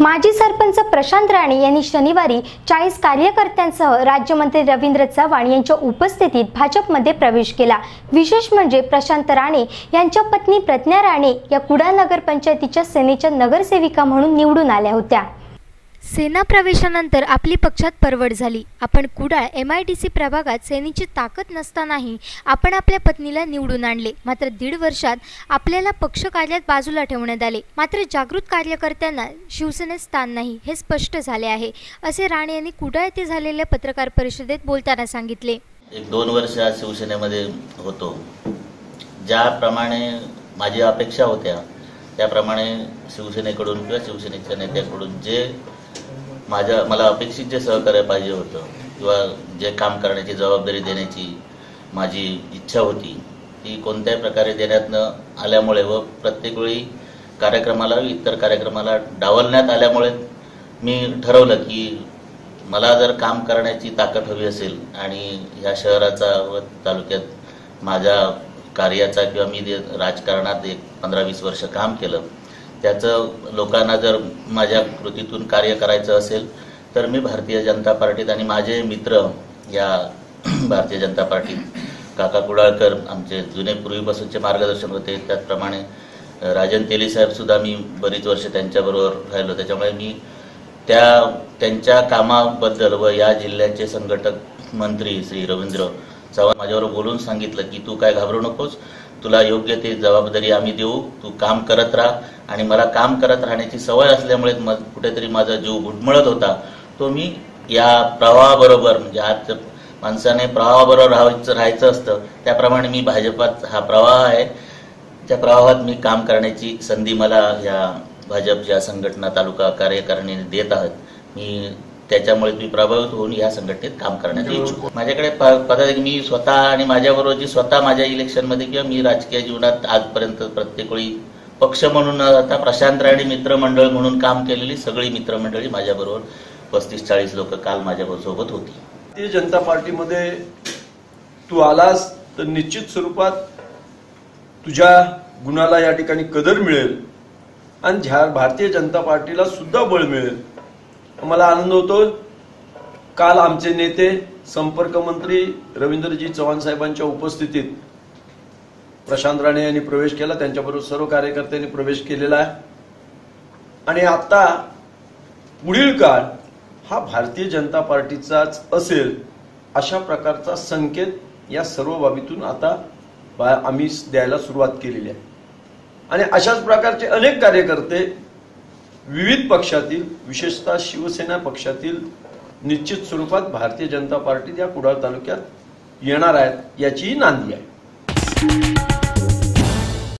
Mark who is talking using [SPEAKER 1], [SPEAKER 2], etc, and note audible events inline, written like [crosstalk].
[SPEAKER 1] माजी सरपंच प्रशांत राणे यांनी शनिवारी चाळीस कार्यकर्त्यांसह राज्यमंत्री रवींद्र चव्हाण यांच्या उपस्थितीत भाजपमध्ये प्रवेश केला. विशेष म्हणजे प्रशांत राणे यांच्या पत्नी प्रज्ञा राणे या कुडाळ नगरपंचायतीच्या सेनेच्या नगरसेविका म्हणून निवडून आल्या होत्या. सेना प्रवेशानंतर आपली पक्षात परवड झाली. आपण Kudal M I D C प्रभागात सेनेची ताकद नसतानाही आपण आपल्या पत्नीला निवडून आणले. मात्र दीड वर्षात आपल्याला पक्ष कार्यात बाजूला ठेवण्यात आले. मात्र जागृत कार्यकर्त्यांना शिवसेनेत स्थान नाही हे स्पष्ट झाले आहे असे राणे यांनी कुडाळ येथे झालेल्या पत्रकार परिषदेत बोलताना सांगितले.
[SPEAKER 2] एक दोन वर्ष शिवसेनेमध्ये होतो. ज्याप्रमाणे माझी अपेक्षा होत्या त्याप्रमाणे शिवसेनेकडून किंवा शिवसेनेच्या नेत्याकडून जे माझ्या मला अपेक्षित जे सहकार्य पाहिजे होतं किंवा जे काम करण्याची जबाबदारी देण्याची माझी इच्छा होती ती कोणत्याही प्रकारे देण्यात न आल्यामुळे व प्रत्येक वेळी कार्यक्रमाला इतर कार्यक्रमाला डावलण्यात आल्यामुळे मी ठरवलं की मला जर काम करण्याची ताकद हवी असेल आणि ह्या शहराचा व तालुक्यात माझ्या कार्याचा किंवा मी राजकारणात एक पंधरा वीस वर्ष काम केलं त्याचं लोकांना जर माझ्या कृतीतून कार्य करायचं असेल तर मी भारतीय जनता पार्टीत आणि माझे मित्र या [clears throat] भारतीय जनता पार्टीत काका कुडाळकर आमचे जुने पूर्वीपासूनचे मार्गदर्शन होते. त्याचप्रमाणे राजन तेली साहेब सुद्धा मी बरीच वर्ष त्यांच्याबरोबर राहिलो. त्याच्यामुळे मी त्या त्यांच्या कामाबद्दल व या जिल्ह्याचे संघटक मंत्री श्री रवींद्र चव्हाण माझ्याबरोबर बोलून सांगितलं की तू काय घाबरू नकोस. तुला योग्य ते जबाबदारी आम्ही देऊ तू काम करत राहा. आणि मला काम करत राहण्याची सवय असल्यामुळे मग कुठेतरी माझा जीव घुटमळत होता. तो मी या प्रवाहाबरोबर म्हणजे आज माणसाने प्रवाहाबरोबर राहायचं राहायचं असतं त्याप्रमाणे मी भाजपात हा प्रवाह आहे. त्या प्रवाहात मी काम करण्याची संधी मला या भाजपच्या संघटना तालुका कार्यकारिणीने देत आहात. मी त्याच्यामुळे मी प्रभावित होऊन या संघटनेत काम करण्यात इच्छुक. माझ्याकडे पदाधिकारी मी स्वतः आणि माझ्याबरोबर जी स्वतः माझ्या इलेक्शनमध्ये किंवा मी राजकीय जीवनात आजपर्यंत प्रत्येक वेळी पक्ष म्हणून जाता प्रशांत राणे मित्रमंडळ म्हणून काम केलेली सगळी मित्रमंडळी माझ्याबरोबर पस्तीस चाळीस लोक काल माझ्याबरोबर सोबत होती.
[SPEAKER 3] भारतीय जनता पार्टीमध्ये तू आलास तर निश्चित स्वरूपात तुझ्या गुणाला या ठिकाणी कदर मिळेल. आणि भारतीय जनता पार्टीला सुद्धा बळ मिळेल. मला आनंद होतो. काल आमचे नेते संपर्क मंत्री रवींद्रजी चव्हाण साहेबांच्या उपस्थितीत प्रशांत राणे यांनी प्रवेश केला. त्यांच्याबरोबर सर्व कार्यकर्त्यांनी प्रवेश केलेला आहे. आणि आता पुढील काळ हा भारतीय जनता पार्टीचाच असेल अशा प्रकारचा संकेत या सर्व बाबीतून आता आम्ही द्यायला सुरुवात केलेली आहे. आणि अशाच प्रकारचे अनेक कार्यकर्ते विविध पक्षातील विशेषतः शिवसेना पक्षातील निश्चित स्वरूपात भारतीय जनता पार्टी या कुडाळ तालुक्यात येणार आहेत याचीही नांदी आहे.